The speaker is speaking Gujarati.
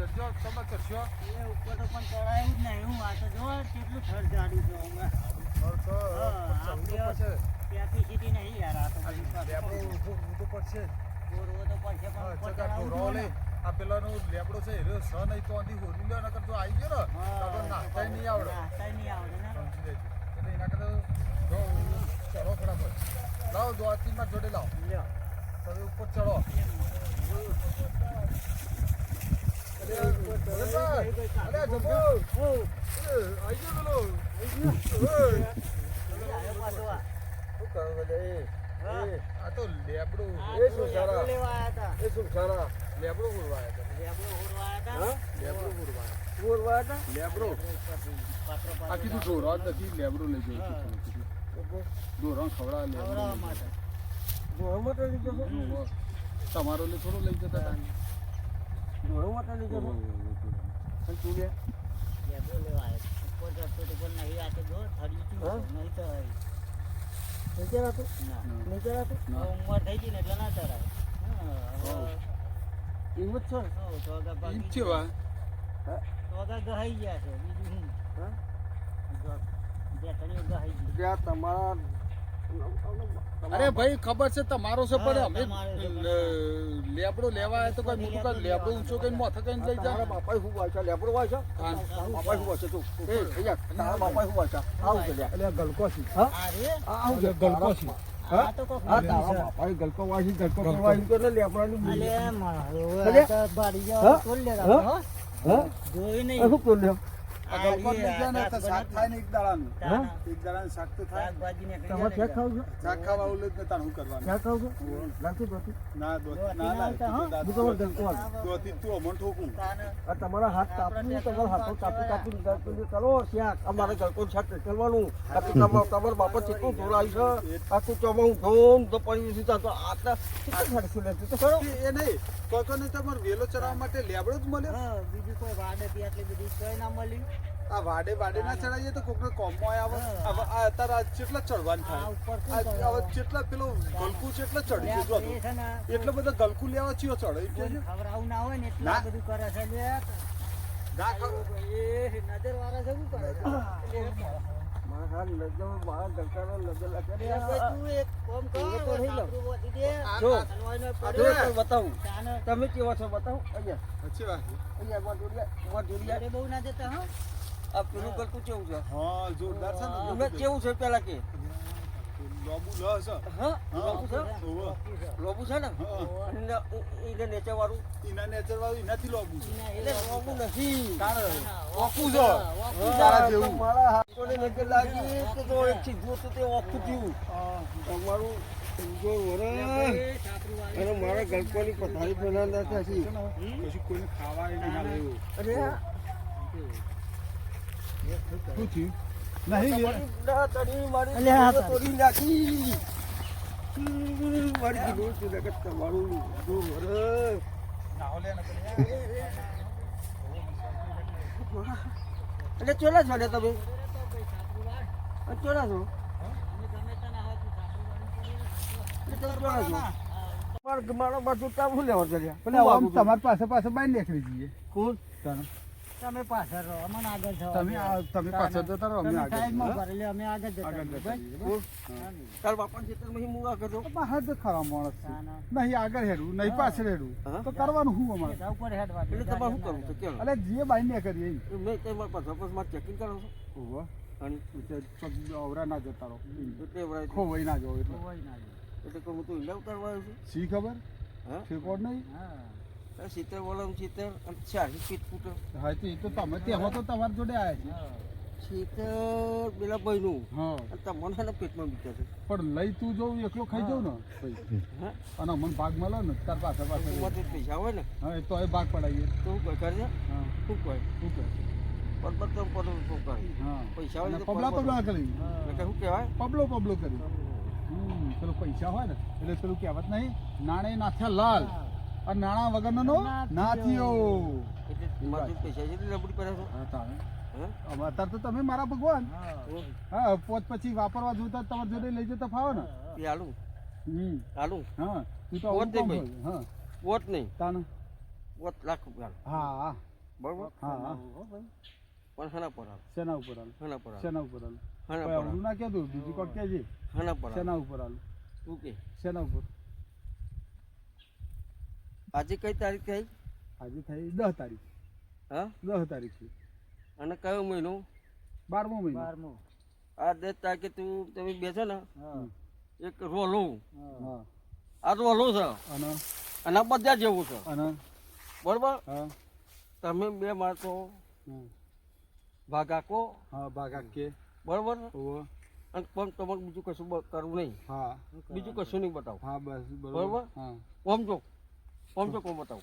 ચડજો તમે ચડશો એ ઉપર તો પણ ચડાયું જ નહીં. હું આ તો જો કેટલું થર જાડ્યું છું હું. કેપેસિટી નહીં યાર આ તો તો પડશે. જ. તો પડશે પણ. આ પેલાનો લેબડો છે સ નહીં તો આંધી હોરી લ્યો નકર જો આવી ગયો ને તો નાસ્તાય નહીં આવડે. નાસ્તાય નહીં આવડે ને. એટલે એના કરતા જો ચડો ફટાફટ. લાવો દો જોડે લાવો. લ્યો. તમે ઉપર ચડો અરે, ભોલેભાઈ, અરે, જબ્બો. ઓ, અરે, આઈ ગયો પેલો. ઓય. આવ્યો પાછો આ. શું કરો બધા એ? હા. એ, આ તો ઢોરો નથી લેબડો લઈ જવું હા. ખવડા લીધો છો? તમારો લે થોડો લઈ જતા ધોળો માટે લીધો છો? તું લે? નીચે રાખો? ના. નીચે રાખો? ઉંમર થઈ ગઈ ને એટલે ના ચડાય હા, હવે એવું જ છે વા ગહાઈ ગયા છે બીજું શું તમારા અરે ભાઈ ખબર છે તમારો છે પણ અમે લેબડો લેવા આવ્યા તો કોઈ મોટું કાંઈ લેબડો ઊંચો કઈ માથે કઈ લઈ જાય બાપા શું વાંચે? લેબડો વાંચે? બાપાએ શું વાંચે? તું. એ, અહીંયા, તારા બાપા શું વાંચે? આવું છે. એટલે ગલકો હા? આ રે આ આવું છે. ગલકો છે હા? આ તો કોક હા, બીજું તારા છે. બાપાએ ગલકો વાંચી, ગલકો ગલકો. કરવાની તો લેબડાની અલે મારો હવે અલે? આ તો બારી જાવ તોડ લેતા હા? હા? જોયું નહીં શું કર્યું? આ તમારે હાથ કાપી તમારા હાથો કાપી કાપી ચલો ત્યાં શાક અમારે ગલકો શાક કરવાનું. તમારા તમારા બાપા કેટલું જોરાય છે. આખું ચોમાં ધોમ તો પડી દીધું તો આટલા એ નહીં. કોઈ કોઈ નહીં તમારે વેલો ચડાવવા માટે લેબડો જ મળે હા, બીજું કોઈ વાડ હતી આટલી બધી કોઈ ના મળી. આ વાડે વાડે ના ચડાવીએ તો કોકને કોમમાં આવે આ અત્યારે કેટલા ચડવાનું થાય? હવે કેટલા પેલું ગલકું છે એટલા ચડી જજો એટલે બધા ગલકુ લેવા ચિયો ચડે ખવડાવું ના હોય ને એટલા બધું કરે છે એ નજર વાળા છે શું કરે છે? કામ તમે કેવા છો બતાવો? અહીંયા. અહીંયા માં જોડિયા માં જોડિયા બહુ ના જતા હો. આ પેલું કરતું કેવું છે. હા જોરદાર છે ને તમે કેવું છે પેલા કે? લોબુ લ છે. હા. લોબુ છે? લોબુ છે. ને? હા. એને નેચર વાળું ઈના નેચર વાળું એનાથી લોબુ એટલે નથી. ના, ઓકું ઓકું ઓકું છે. તારા જેવું. મારા હાથોને નજર લાગી તો તો એક થી તો તે ઓખું થયું. તમારું અને મારા ગલકોની પથારી કશું કોઈને ખાવા અરે આ નહીં ના તોડી નાખી મારી કીધું તું નકર તમારું જો વરે ને. એટલે ચોલા છો ને તમે ચોલા છો ના છો તમારી પાસે પાસે બાઈ નીકળી જઈએ કોણ. તમે પાછળ રહો અમને આગળ જાઓ તમે તમે પાછળ જતા રહો અમે આગળ સાઈડમાં રહો, અમે આગળ જતા આગળ જતા તાર બાપા ખેતરમાં હું મુગા કરજો બહાર જ ખાવા માણસ છે. નહીં આગળ હેડવું નહીં પાછળ હેડવું. હા? તો કરવાનું શું અમારે? ઉપર હેડવા એટલે તમારે શું કરવું છે? કે અલે જે બાઈ ને કરીએ ઈ. મેં માર પાછળ બસ મારે ચેકિંગ કરો છો. ઓહો. અને અવરા ના જતા રહો. એટલે વરાય છે. ખોવાઈ ના જાઓ એટલે. ખોવાઈ ના જાવ એટલે કે હું તો ઈંડા કરવા આવ્યો છું. શી ખબર? હા? ઠેકોડ નહીં? હા. તારે સિત્તેર વલમ સિત્તેર અને ચાલીસ ફીટ ફૂટર હા તો એ તો તમે ત્યાં તો તમારી જોડે આવ્યા છે. સિત્તેર પેલા ભાઈનું. હા. તમારે એના પેટમાં બીજા છે. પણ લઈ તું જવું એકલો ખાઈ જાઉં ને. અને મને ભાગ મળે ને તાર પાસે પાસે પૈસા હોય ને. હા એ તો એ ભાગ પડાવીએ. તો શું કરજે હા. શું કહે? શું કહે? પરબત તો કરી? હા. પૈસા હોય પબલા પબલા કરી. એટલે શું કહેવાય? પબલો પબલો કરી. પેલું પૈસા હોય ને એટલે પેલું કહેવત નહીં નાણે નાખ્યા લાલ. અને નાણા વગરનો નો હવે અત્યારે તો તમે મારા ભગવાન. હા. પોત પછી વાપરવા જોતા તમારે જોડે લઈ જતા ફાવો ને? એ હાલું. હમ. હાલું. હા તું તો ભાઈ. હોય. હા. વોટ નહીં. તાને? વોટ લાખ રૂપિયા હા હા. બરોબર? હા હા. પણ હાના પર હાલ? શેના ઉપર હાલ? હાના પર હાલ? શેના ઉપર હાલ? ના કહેતું બીજું કોક કહેજે. હાના પર ઉપર હાલ? તું કે શેના ઉપર? આજે કઈ તારીખ થઈ? આજે થઈ દસ તારીખ. હા? દસ તારીખ છે. અને કયો મહિનો? બારમો મહિનો. બારમું. આ દસ તારીખે તું તમે બેસો ને? એક રોલો. હા. આ રોલો છે. અને? અને આ બધા જેવું છે. અને? બરોબર? તમે બે માણસો ભાગાકો હા ભાગા કે. બરોબર અને પણ તમારે બીજું કશું બ- કરવું નહીં. હા. બીજું કશું નહીં બતાવો. હા બસ બરોબર? બરોબર? હા. ઓમ જો. ઓમ જો કોમ બતાવો